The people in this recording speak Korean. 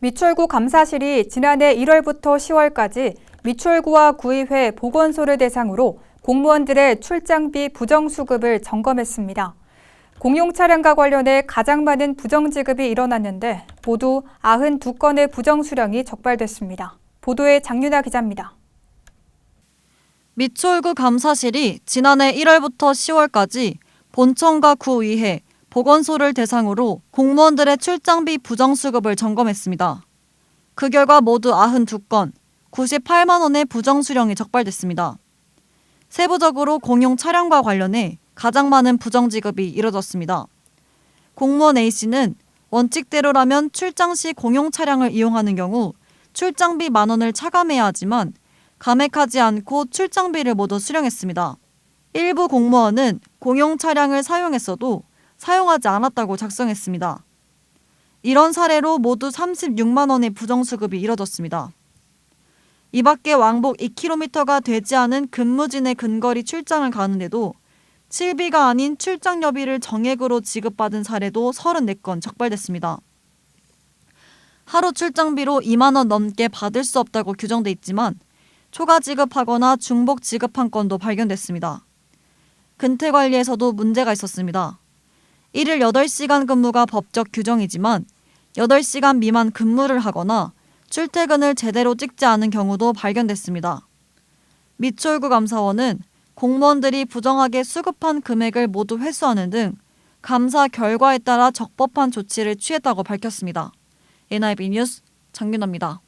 미추홀구 감사실이 지난해 1월부터 10월까지 미추홀구와 구의회 보건소를 대상으로 공무원들의 출장비 부정수급을 점검했습니다. 공용 차량과 관련해 가장 많은 부정지급이 일어났는데 모두 92건의 부정수령이 적발됐습니다. 보도에 장윤아 기자입니다. 미추홀구 감사실이 지난해 1월부터 10월까지 본청과 구의회, 보건소를 대상으로 공무원들의 출장비 부정수급을 점검했습니다. 그 결과 모두 92건, 98만 원의 부정수령이 적발됐습니다. 세부적으로 공용 차량과 관련해 가장 많은 부정지급이 이뤄졌습니다. 공무원 A씨는 원칙대로라면 출장 시 공용 차량을 이용하는 경우 출장비 만 원을 차감해야 하지만 감액하지 않고 출장비를 모두 수령했습니다. 일부 공무원은 공용 차량을 사용했어도 사용하지 않았다고 작성했습니다. 이런 사례로 모두 36만 원의 부정수급이 이뤄졌습니다. 이 밖에 왕복 2km가 되지 않은 근무진의 근거리 출장을 가는데도 7비가 아닌 출장여비를 정액으로 지급받은 사례도 34건 적발됐습니다. 하루 출장비로 2만 원 넘게 받을 수 없다고 규정돼 있지만 초과 지급하거나 중복 지급한 건도 발견됐습니다. 근태 관리에서도 문제가 있었습니다. 일일 8시간 근무가 법적 규정이지만 8시간 미만 근무를 하거나 출퇴근을 제대로 찍지 않은 경우도 발견됐습니다. 미추홀구 감사원은 공무원들이 부정하게 수급한 금액을 모두 회수하는 등 감사 결과에 따라 적법한 조치를 취했다고 밝혔습니다. NIB 뉴스 장윤아입니다.